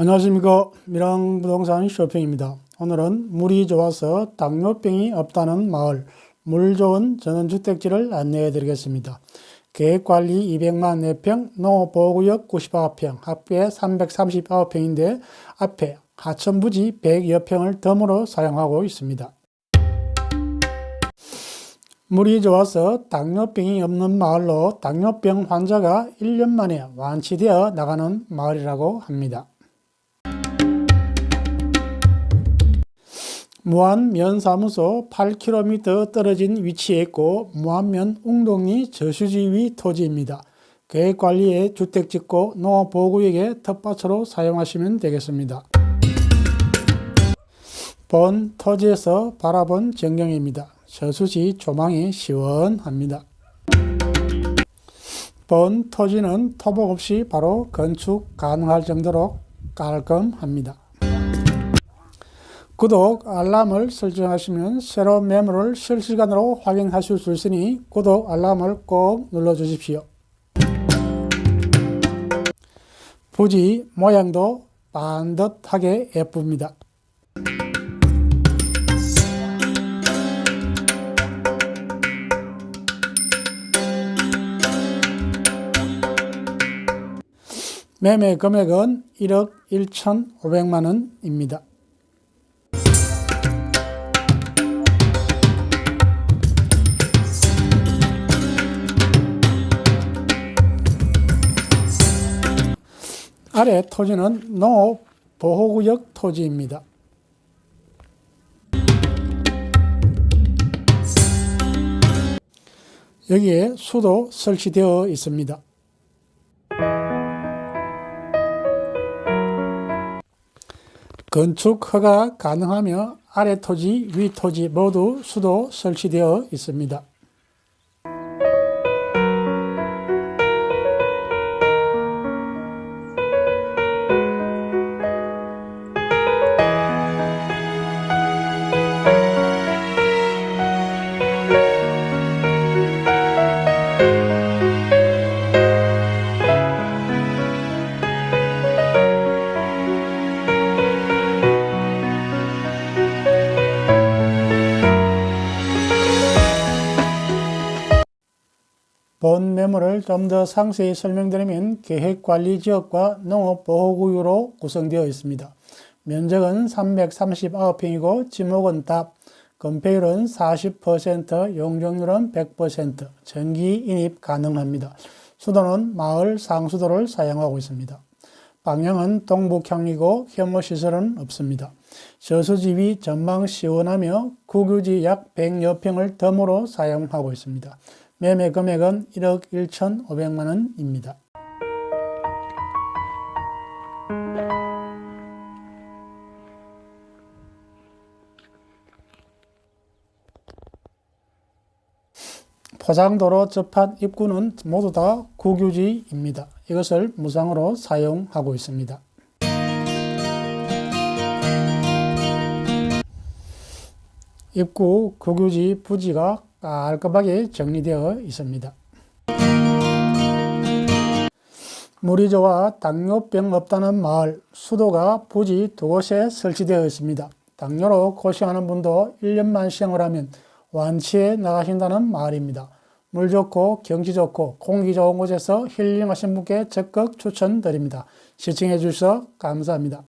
안녕하십니까 미랑부동산 쇼핑입니다. 오늘은 물이 좋아서 당뇨병이 없다는 마을 물 좋은 전원주택지를 안내해 드리겠습니다. 계획관리 200만 4평, 농업보호구역 99평, 합계 339평인데 앞에 하천부지 100여 평을 덤으로 사용하고 있습니다. 물이 좋아서 당뇨병이 없는 마을로 당뇨병 환자가 1년 만에 완치되어 나가는 마을이라고 합니다. 무안면사무소 8km 떨어진 위치에 있고 무안면 웅동리 저수지위 토지입니다. 계획관리에 주택 짓고 농업보호구역의 텃밭으로 사용하시면 되겠습니다. 본 토지에서 바라본 전경입니다. 저수지 조망이 시원합니다. 본 토지는 토복 없이 바로 건축 가능할 정도로 깔끔합니다. 구독, 알람을 설정하시면 새로운 매물을 실시간으로 확인하실 수 있으니 구독, 알람을 꼭 눌러주십시오. 부지 모양도 반듯하게 예쁩니다. 매매 금액은 1억 1,500만 원입니다. 아래 토지는 농업 보호구역 토지입니다. 여기에 수도 설치되어 있습니다. 건축 허가 가능하며 아래 토지, 위 토지 모두 수도 설치되어 있습니다. 본 매물을 좀더 상세히 설명드리면 계획관리지역과 농업보호구역으로 구성되어 있습니다. 면적은 339평이고 지목은 답, 건폐율은 40%, 용적률은 100%, 전기 인입 가능합니다. 수도는 마을 상수도를 사용하고 있습니다. 방향은 동북향이고 혐오시설은 없습니다. 저수지위 전망 시원하며 국유지 약 100여 평을 덤으로 사용하고 있습니다. 매매 금액은 1억 1,500만 원입니다. 포장도로 접한 입구는 모두 다 국유지입니다. 이것을 무상으로 사용하고 있습니다. 입구 국유지 부지가 깔끔하게 정리되어 있습니다. 좋아 당뇨병 없다는 마을 수도가 부지 두 곳에 설치되어 있습니다. 당뇨로 고생하는 분도 1년만 시행을 하면 완치해 나가신다는 마을입니다. 물 좋고 경치 좋고 공기 좋은 곳에서 힐링하신 분께 적극 추천드립니다. 시청해 주셔서 감사합니다.